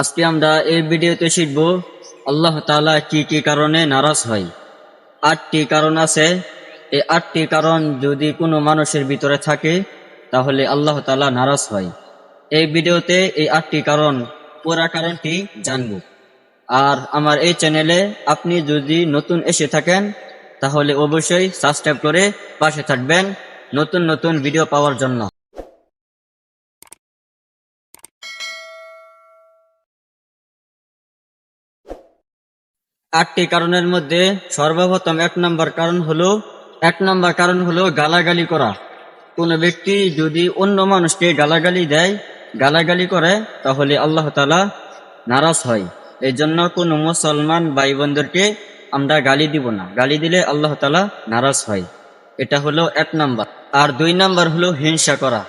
আজকে আমরা এই ভিডিওতে শিখব আল্লাহ তালা কি কি কারণে নারাজ হয়। আটটি কারণ আছে। এই আটটি কারণ যদি কোনো মানুষের ভিতরে থাকে, তাহলে আল্লাহ তালা নারাজ হয়। এই ভিডিওতে এই আটটি কারণ, পুরা কারণটি জানব। আর আমার এই চ্যানেলে আপনি যদি নতুন এসে থাকেন, তাহলে অবশ্যই সাবস্ক্রাইব করে পাশে থাকবেন নতুন নতুন ভিডিও পাওয়ার জন্য। আটটি কারণের মধ্যে সর্বপ্রথম এক নম্বর কারণ হলো, এক নম্বর কারণ হলো গালাগালি করা। কোন ব্যক্তি যদি অন্য মানুষকে গালাগালি দেয়, গালাগালি করে, তাহলে আল্লাহ তালা নারাজ হয়। এই জন্য কোনো মুসলমান ভাই বোনদেরকে আমরা গালি দিব না। গালি দিলে আল্লাহ তালা নারাজ হয়। এটা হলো এক নাম্বার। আর দুই নাম্বার হলো হিংসা করা।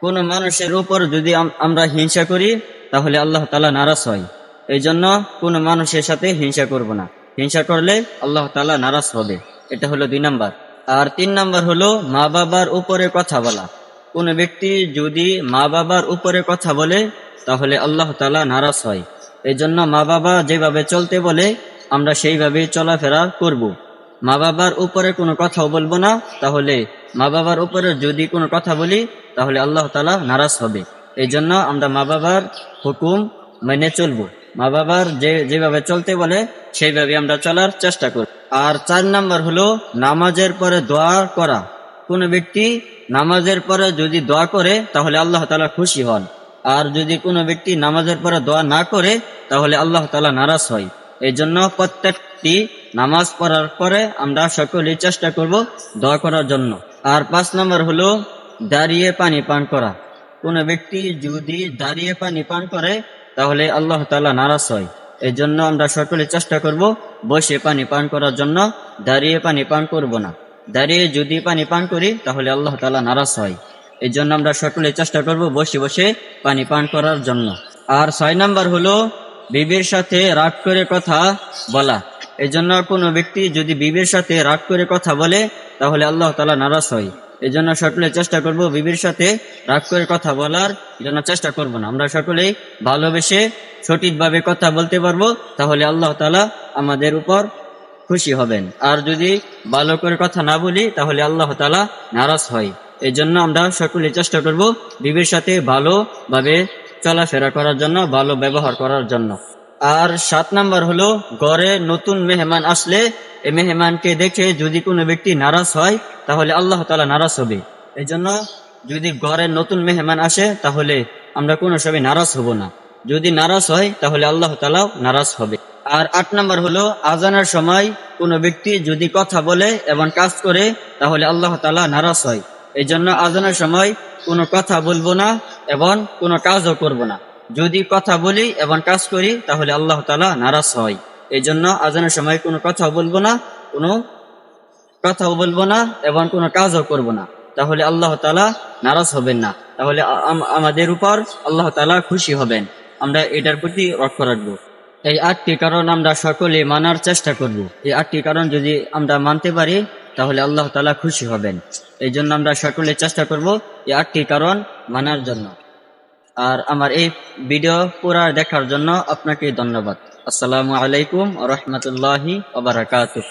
কোন মানুষের উপর যদি আমরা হিংসা করি, তাহলে আল্লাহ তালা নারাজ হয়। এই জন্য কোনো মানুষের সাথে হিংসা করব না। হিংসা করলে আল্লাহ তালা নারাজ হবে। এটা হলো দুই নাম্বার। আর তিন নাম্বার হলো মা বাবার উপরে কথা বলা। কোন ব্যক্তি যদি মা বাবার উপরে কথা বলে, তাহলে আল্লাহ তালা নারাজ হয়। এই জন্য মা বাবা যেভাবে চলতে বলে, আমরা সেইভাবে চলাফেরা করব। মা বাবার উপরে কোনো কথাও বলব না, তাহলে মা বাবার উপরে যদি কোনো কথা বলি, তাহলে আল্লাহ তালা নারাজ হবে। এই জন্য আমরা মা বাবার হুকুম মেনে চলবো। মা বাবার যে, যেভাবে চলতে বলে, সেইভাবে আমরা চলার চেষ্টা করি। আর চার নাম্বার হলো, নামাজের পরে দোয়া করা। কোন ব্যক্তি নামাজের পরে যদি দোয়া করে, তাহলে আল্লাহ তালা খুশি হন। আর যদি কোনো ব্যক্তি নামাজের পরে দোয়া না করে, তাহলে আল্লাহ তালা নারাজ হয়। এই জন্য প্রত্যেকটি নামাজ পড়ার পরে আমরা সকলেই চেষ্টা করব দোয়া করার জন্য। আর পাঁচ নম্বর হলো, দাঁড়িয়ে পানি পান করা। কোন ব্যক্তি যদি দাঁড়িয়ে পানি পান করে তাহলে আল্লাহ তালা নারাজ হয়। এই জন্য আমরা সকলে চেষ্টা করব বসে পানি পান করার জন্য, দাঁড়িয়ে পানি পান করব না। দাঁড়িয়ে যদি পানি পান করি, তাহলে আল্লাহ তালা নারাজ হয়। এই জন্য আমরা সকলে চেষ্টা করব বসে বসে পানি পান করার জন্য। আর ছয় নাম্বার হলো, বিবির সাথে রাগ করে কথা বলা। এই জন্য কোনো ব্যক্তি যদি বিবির সাথে রাগ করে কথা বলে, তাহলে আল্লাহ তালা নারাজ হয়। এই জন্য সকলে চেষ্টা করব বিবির সাথে রাগ করে কথা বলার। জন্য চেষ্টা করব না। আমরা সকলেই ভালোবেসে সঠিকভাবে কথা বলতে পারব, তাহলে আল্লাহ তালা আমাদের উপর খুশি হবেন। আর যদি ভালো করে কথা না বলি, তাহলে আল্লাহ তালা নারাজ হয়। এই জন্য আমরা সকলে চেষ্টা করব বিবির সাথে ভালোভাবে চলাফেরা করার জন্য, ভালো ব্যবহার করার জন্য। আর সাত নাম্বার হলো, ঘরে নতুন মেহমান আসলে এই মেহমানকে দেখে যদি কোনো ব্যক্তি নারাজ হয়, তাহলে আল্লাহ তালা নারাজ হবে। এই জন্য যদি ঘরে নতুন মেহমান আসে, তাহলে আমরা কোনো সময় নারাজ হব না। যদি নারাজ হয়, তাহলে আল্লাহ তালাও নারাজ হবে। আর আট নম্বর হলো, আজানের সময় কোনো ব্যক্তি যদি কথা বলে এবং কাজ করে, তাহলে আল্লাহ তালা নারাজ হয়। এই জন্য আজানের সময় কোনো কথা বলব না এবং কোনো কাজও করব না। যদি কথা বলি এবং কাজ করি, তাহলে আল্লাহ তালা নারাজ হয়। এই জন্য আজানের সময় কোনো কথা বলব না, কোনো কথাও বলব না এবং কোনো কাজও করব না। তাহলে আল্লাহ তালা নারাজ হবেন না। তাহলে আমাদের উপর আল্লাহ তালা খুশি হবেন। আমরা এটার প্রতি লক্ষ্য রাখব। এই আটটি কারণ আমরা সকলে মানার চেষ্টা করব। এই আটটি কারণ যদি আমরা মানতে পারি, তাহলে আল্লাহ তালা খুশি হবেন। এই জন্য আমরা সকলে চেষ্টা করব এই আটটি কারণ মানার জন্য। আর আমার এই ভিডিও পুরা দেখার জন্য আপনাকে ধন্যবাদ। আসসালামু আলাইকুম রহমতুল্লাহি ওবরাকাতুহ